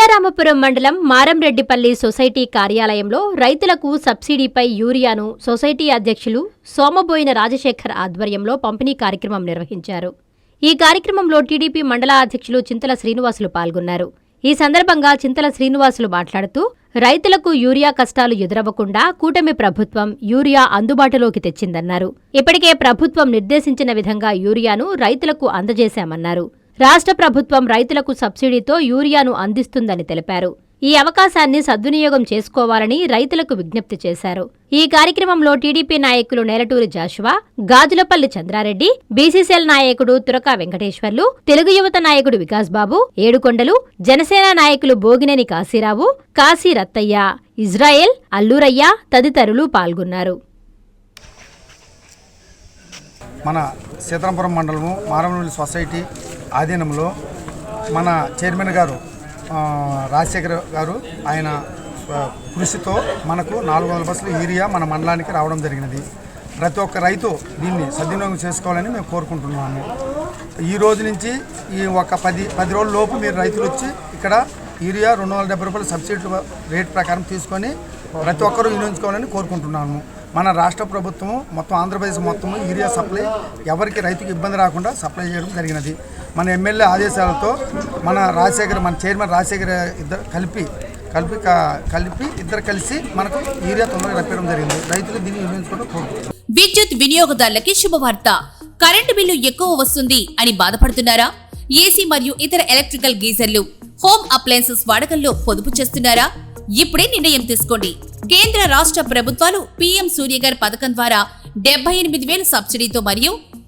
సీతారామపురం మండలం మారంరెడ్డిపల్లి సొసైటీ కార్యాలయంలో రైతులకు సబ్సిడీపై యూరియాను సొసైటీ అధ్యక్షులు సోమబోయిన రాజశేఖర్ ఆధ్వర్యంలో పంపిణీ కార్యక్రమం నిర్వహించారు. ఈ కార్యక్రమంలో టీడీపీ మండల అధ్యక్షులు చింతల శ్రీనివాసులు పాల్గొన్నారు. ఈ సందర్భంగా చింతల శ్రీనివాసులు మాట్లాడుతూ రైతులకు యూరియా కష్టాలు ఎదురవ్వకుండా కూటమి ప్రభుత్వం యూరియా అందుబాటులోకి తెచ్చిందన్నారు. ఇప్పటికే ప్రభుత్వం నిర్దేశించిన విధంగా యూరియాను రైతులకు అందజేశామన్నారు. రాష్ట్ర ప్రభుత్వం రైతులకు సబ్సిడీతో యూరియాను అందిస్తుందని తెలిపారు. ఈ అవకాశాన్ని సద్వినియోగం చేసుకోవాలని రైతులకు విజ్ఞప్తి చేశారు. ఈ కార్యక్రమంలో టీడీపీ నాయకులు నేలటూరి జాషువా గాజులపల్లి చంద్రారెడ్డి బీసీసీఎల్ నాయకుడు తురకా వెంకటేశ్వర్లు తెలుగు యువత నాయకుడు వికాస్ బాబు ఏడుకొండలు జనసేన నాయకులు బోగినేని కాశీరావు కాశీ రత్తయ్య ఇజ్రాయెల్ అల్లూరయ్య తదితరులు పాల్గొన్నారు. మన సీతారాంపురం మండలము మారవనపల్లి సొసైటీ ఆధీనంలో మన చైర్మన్ గారు రాజశేఖర్ గారు ఆయన కృషితో మనకు నాలుగు వందల బస్సులు యూరియా మన మండలానికి రావడం జరిగినది. ప్రతి ఒక్క రైతు దీన్ని సద్వినియోగం చేసుకోవాలని మేము కోరుకుంటున్నాము. ఈ రోజు నుంచి ఈ ఒక పది పది రోజుల లోపు మీరు రైతులు వచ్చి ఇక్కడ యూరియా రెండు వందల డెబ్బై రూపాయల సబ్సిడీ రేట్ ప్రకారం తీసుకొని ప్రతి ఒక్కరూ వినియోగించుకోవాలని కోరుకుంటున్నాము. మన రాష్ట్ర ప్రభుత్వం మొత్తం ఆంధ్రప్రదేశ్ మొత్తము యూరియా సప్లై ఎవరికి రైతుకి ఇబ్బంది రాకుండా సప్లై చేయడం జరిగినది. మన ఎమ్మెల్యే ఆదేశాలతో మన రాజశేఖర్ మన చైర్మన్ రాజశేఖర్ ఇద్దరు కలిపి కలిపి కలిపి ఇద్దరు కలిసి మనకు యూరియా తొందరగా రప్పించడం జరిగింది. రైతులు దీన్ని వినియోగించుకోవడం కోరుకుంటున్నాం విద్యుత్ వినియోగదారులకి శుభవార్త. కరెంటు బిల్లు ఎక్కువ వస్తుంది అని బాధపడుతున్నారా? ఏసీ మరియు ఇతర ఎలక్ట్రికల్ గీజర్లు హోమ్ అప్లయన్సెస్ వాడకంలో పొదుపు చేస్తున్నారా? ఇప్పుడే నిర్ణయం తీసుకోండి. కేంద్ర రాష్ట్ర ప్రభుత్వాలు పీఎం సూర్యగర్ పథకం ద్వారా డెబ్బై ఎనిమిది వేల సబ్సిడీతో మరియు